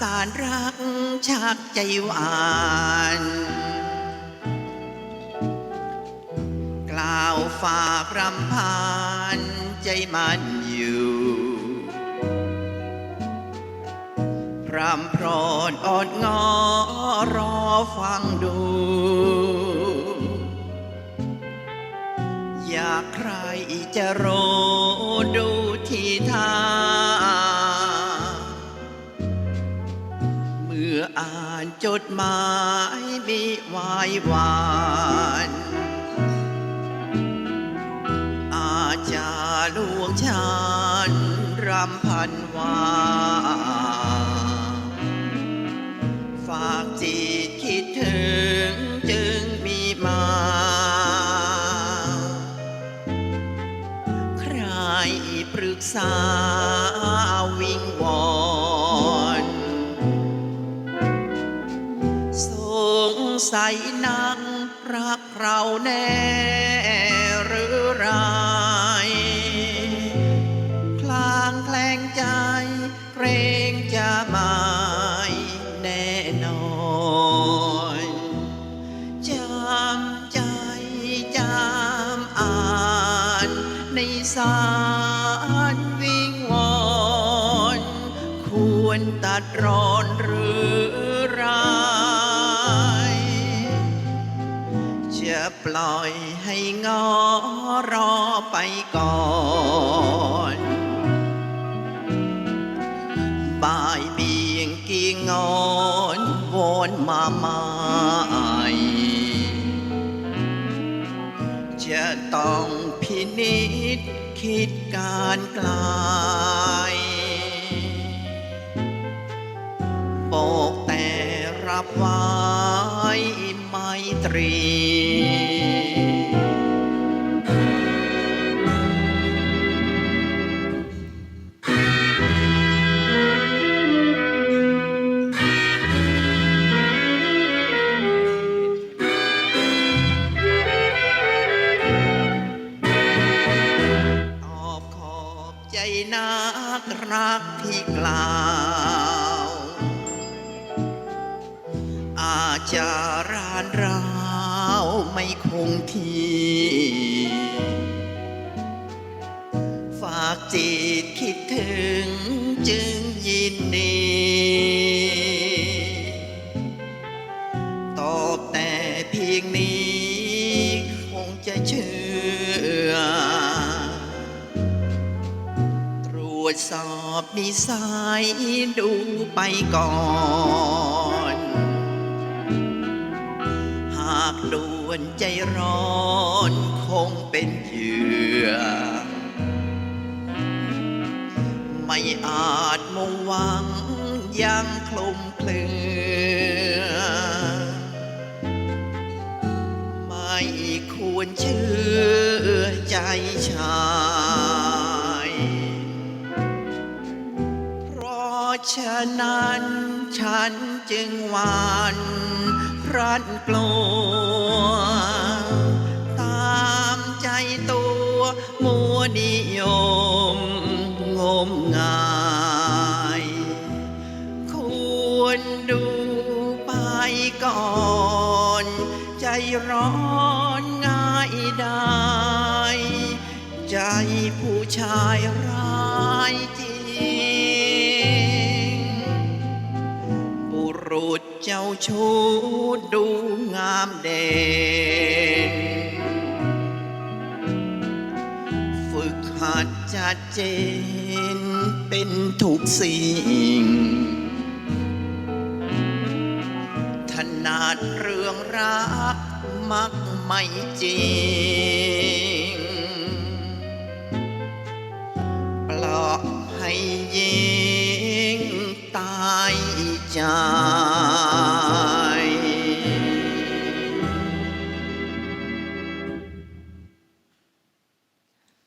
สารรักชักใจหวาน กล่าวฝากรำพานใจมันอยู่พรำพรอนอดงอรอฟังดู อยากใครจะรู้ดูที่ท่าเออ่านจดหมายมีวายวาน อาจารย์หลวงชานรำพันวา ฝากจิตคิดถึงจึงมีมา ใครปรึกษา งสัยนักรักเราแน่หรือไรคลางแคลงใจเกรงจะไม่แน่นอนจำใจจำอ่านในสารวิงวอนควรตัดรอนหรือ จะปล่อยให้งอรอไปก่อน บ่ายเบียงกี่งอนวอนมาใหม่จะต้องพินิษคิดการไกลบอกแต่รับไว้ไม ตรีตอบขอบใจนักรักที่กล่า จารานราวไม่คงที่ ฝากจิตคิดถึงจึงยินดี ตอบแต่เพียงนี้ คงจะเชื่อ ตรวจสอบนิสัยดูไปก่อน วนใจร้อนคงเป็นเหยื่อ ไม่อาจมุ่งหวังยังคลุมเคลือ ไม่ควรเชื่อใจชายเพราะฉะนั้นฉันจึงหวานรันกลัว ก่อน ใจร้อนง่ายได้ ใจผู้ชายร้ายจริง บุรุษเจ้าชู้ดูงามเด่น ฝึกหัดจัดเจนเป็นทุกสิ่ง ดเรื่องรักมักไม่จริง ปลอกให้ยิงตายใจ